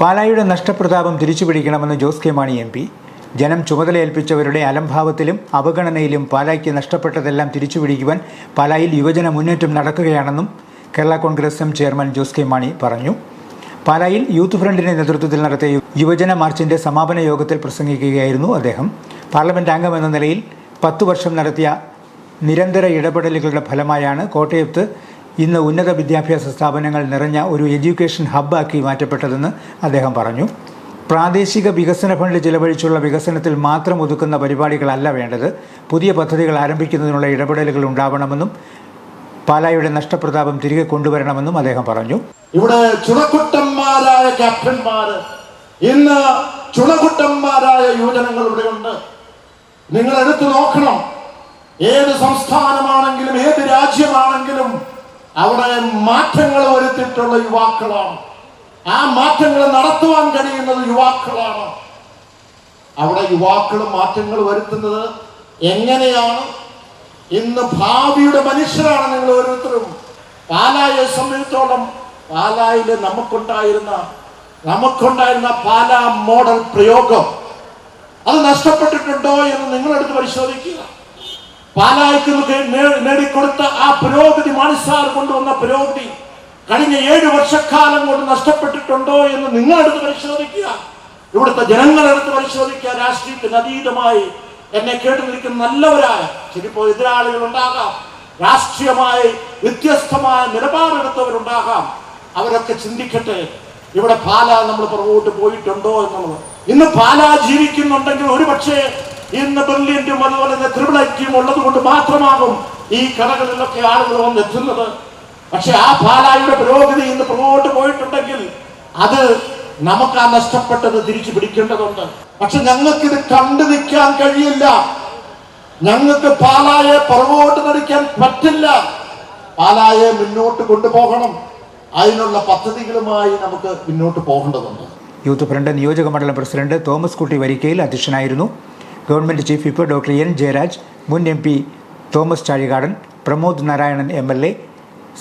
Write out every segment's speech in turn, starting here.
പാലായുടെ നഷ്ടപ്രതാപം തിരിച്ചുപിടിക്കണമെന്ന് Jose K Mani M P. ജനം ചുമതലയേൽപ്പിച്ചവരുടെ അലംഭാവത്തിലും അവഗണനയിലും പാലായ്ക്ക് നഷ്ടപ്പെട്ടതെല്ലാം തിരിച്ചുപിടിക്കുവാൻ പാലായിൽ യുവജന മുന്നേറ്റം നടക്കുകയാണെന്നും Kerala Congress M chairman Jose K Mani പറഞ്ഞു. പാലായിൽ യൂത്ത് ഫ്രണ്ടിന്റെ നേതൃത്വത്തിൽ നടത്തിയ യുവജന മാർച്ചിന്റെ സമാപന യോഗത്തിൽ പ്രസംഗിക്കുകയായിരുന്നു അദ്ദേഹം. പാർലമെന്റ് അംഗമെന്ന നിലയിൽ പത്തു വർഷം നടത്തിയ നിരന്തര ഇടപെടലുകളുടെ ഫലമായാണ് കോട്ടയത്ത് ഇന്ന് ഉന്നത വിദ്യാഭ്യാസ സ്ഥാപനങ്ങൾ നിറഞ്ഞ ഒരു എഡ്യൂക്കേഷൻ ഹബ്ബാക്കി മാറ്റപ്പെട്ടതെന്ന് അദ്ദേഹം പറഞ്ഞു. പ്രാദേശിക വികസന ഫണ്ട് ചിലവഴിച്ചുള്ള വികസനത്തിൽ മാത്രം ഒതുക്കുന്ന പരിപാടികളല്ല വേണ്ടത്. പുതിയ പദ്ധതികൾ ആരംഭിക്കുന്നതിനുള്ള ഇടപെടലുകൾ ഉണ്ടാവണമെന്നും പാലായുടെ നഷ്ടപ്രതാപം തിരികെ കൊണ്ടുവരണമെന്നും അദ്ദേഹം പറഞ്ഞു. ഇവിടെ ചുണക്കുട്ടന്മാരായ ക്യാപ്റ്റന്മാര് ഇന്ന് ചുണക്കുട്ടന്മാരായ യുവജനങ്ങൾ ഇവിടെയുണ്ട് നിങ്ങൾ എടുത്തു നോക്കണം. ഏത് സംസ്ഥാനമാണെങ്കിലും ഏത് രാജ്യമാണെങ്കിലും അവിടെ മാറ്റങ്ങൾ വരുത്തിയിട്ടുള്ള യുവാക്കളാണ്. ആ മാറ്റങ്ങൾ നടത്തുവാൻ കഴിയുന്നത് യുവാക്കളാണ്. അവിടെ യുവാക്കൾ മാറ്റങ്ങൾ വരുത്തുന്നത് എങ്ങനെയാണ്? ഇന്ന് ഭാവിയുടെ മനുഷ്യരാണ് നിങ്ങൾ ഓരോരുത്തരും. പാലായെ സംബന്ധിച്ചോളം പാലായിൽ നമുക്കുണ്ടായിരുന്ന നമുക്കുണ്ടായിരുന്ന പാല മോഡൽ പ്രയോഗം. അത് നഷ്ടപ്പെട്ടിട്ടുണ്ടോ എന്ന് നിങ്ങളെടുത്ത് പരിശോധിക്കുക. പാലായ്ക്ക് നേടിക്കൊടുത്ത ആ പുരോഗതി മനസ്സാർ കൊണ്ടുവന്ന പുരോഗതി കഴിഞ്ഞ ഏഴ് വർഷക്കാലം കൊണ്ട് നഷ്ടപ്പെട്ടിട്ടുണ്ടോ എന്ന് നിങ്ങളെടുത്ത് പരിശോധിക്കുക. ഇവിടുത്തെ ജനങ്ങളെടുത്ത് പരിശോധിക്കുക. രാഷ്ട്രീയത്തിന് അതീതമായി എന്നെ കേട്ടു നിൽക്കുന്ന നല്ലവരായ ചിലപ്പോൾ എതിരാളികൾ ഉണ്ടാകാം രാഷ്ട്രീയമായി വ്യത്യസ്തമായ നിലപാടെടുത്തവരുണ്ടാകാം. അവരൊക്കെ ചിന്തിക്കട്ടെ ഇവിടെ പാല നമ്മൾ പുറകോട്ട് പോയിട്ടുണ്ടോ എന്നുള്ളത്. ഇന്ന് പാല ജീവിക്കുന്നുണ്ടെങ്കിൽ ഒരു പക്ഷേ ഇന്ന് ബെർലിനും അതുപോലെ തന്നെ ത്രിപിളൈറ്റിയും ഉള്ളത് കൊണ്ട് മാത്രമാകും ഈ കടകളിലൊക്കെ ആളുകൾ വന്നെത്തുന്നത്. പക്ഷെ ആ പാലായുടെ പുരോഗതി ഇന്ന് പുറകോട്ട് പോയിട്ടുണ്ടെങ്കിൽ അത് നമുക്ക് ആ നഷ്ടപ്പെട്ടത് തിരിച്ചു പിടിക്കേണ്ടതുണ്ട്. പക്ഷെ ഞങ്ങൾക്ക് ഇത് കണ്ടു നിൽക്കാൻ കഴിയില്ല. ഞങ്ങൾക്ക് പാലായെ പുറകോട്ട് നടിക്കാൻ പറ്റില്ല. പാലായെ മുന്നോട്ട് കൊണ്ടുപോകണം. അതിനുള്ള പദ്ധതികളുമായി നമുക്ക് മുന്നോട്ട് പോകേണ്ടതുണ്ട്. യൂത്ത് ഫ്രണ്ട് നിയോജക മണ്ഡലം പ്രസിഡന്റ് തോമസ് കുട്ടി വരിക്കയിൽ അധ്യക്ഷനായിരുന്നു. Government chief whip doctor N Jayaraj മുൻ M P Thomas Chazhikadan Pramod Narayanan M L A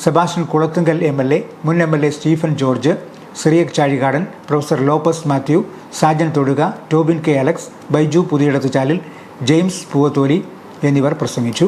Sebastian Kulathunkal M L A മുൻ M L A Stephen George Cyriac Chazhikadan professor Lopez Mathew Sajan Thoduka Tobin K Alex Baiju Puthiyidathuchalil James Poovatholi എന്നിവർ പ്രസംഗിച്ചു.